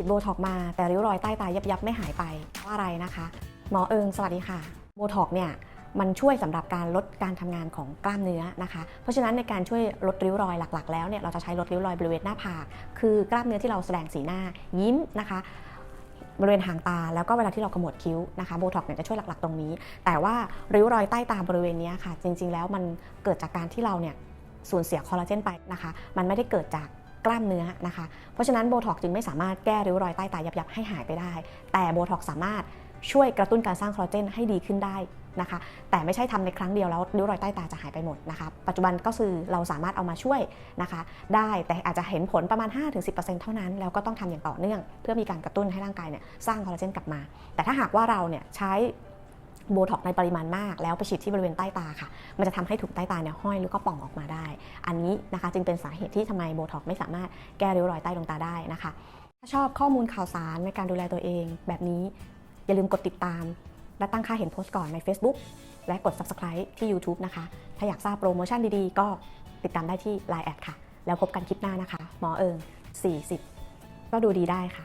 ฉีดโบท็อกมาแต่ริ้วรอยใต้ตายับยับๆไม่หายไปเพราะอะไรนะคะ หมอเอิงสวัสดีค่ะโบท็อกเนี่ยมันช่วยสำหรับการลดการทำงานของกล้ามเนื้อนะคะ เพราะฉะนั้นในการช่วยลดริ้วรอยหลัก ๆ แล้วเนี่ยเราจะใช้ลดริ้วรอยบริเวณหน้าผากคือกล้ามเนื้อที่เราแสดงสีหน้ายิ้มนะคะบริเวณหางตาแล้วก็เวลาที่เราขมวดคิ้วนะคะโบท็อกเนี่ยจะช่วยหลักๆตรงนี้ แต่ว่าริ้วรอยใต้ตาบริเวณนี้ค่ะ จริง ๆ แล้วมันเกิดจากการที่เราเนี่ยสูญเสียคอลลาเจนไปนะคะ มันไม่ได้เกิดจาก กล้ามเนื้อนะคะ เพราะฉะนั้นโบท็อกจึงไม่สามารถแก้ริ้วรอยใต้ตายับๆให้หายไปได้ แต่โบท็อกสามารถช่วยกระตุ้นการสร้างคอลลาเจนให้ดีขึ้นได้นะคะ แต่ไม่ใช่ทำในครั้งเดียวแล้วริ้วรอยใต้ตาจะหายไปหมดนะคะ ปัจจุบันก็คือเราสามารถเอามาช่วยนะคะ ได้แต่อาจจะเห็นผลประมาณ 5-10%เท่านั้น แล้วก็ต้องทำอย่างต่อเนื่อง เพื่อมีการกระตุ้นให้ร่างกายเนี่ยสร้างคอลลาเจนกลับมา แต่ถ้าหากว่าเราเนี่ยใช้ โบท็อกในปริมาณมาก แล้วไปฉีดที่บริเวณใต้ตาค่ะ มันจะทำให้ถุงใต้ตาเนี่ยห้อยหรือก็ป่องออกมาได้ อันนี้นะคะจึงเป็นสาเหตุที่ทำไมโบท็อกไม่สามารถแก้ริ้วรอยใต้ดวงตาได้นะคะ ถ้าชอบข้อมูลข่าวสารในการดูแลตัวเอง แบบนี้อย่าลืมกดติดตาม และตั้งค่าเห็นโพสต์ก่อนใน Facebook และกด Subscribe ที่ YouTube นะคะ ถ้าอยากทราบโปรโมชั่นดีๆ ก็ติดตามได้ที่ Line แอดค่ะ แล้วพบกันคลิปหน้านะคะ หมอเอิง40 ก็ดูดีได้ค่ะ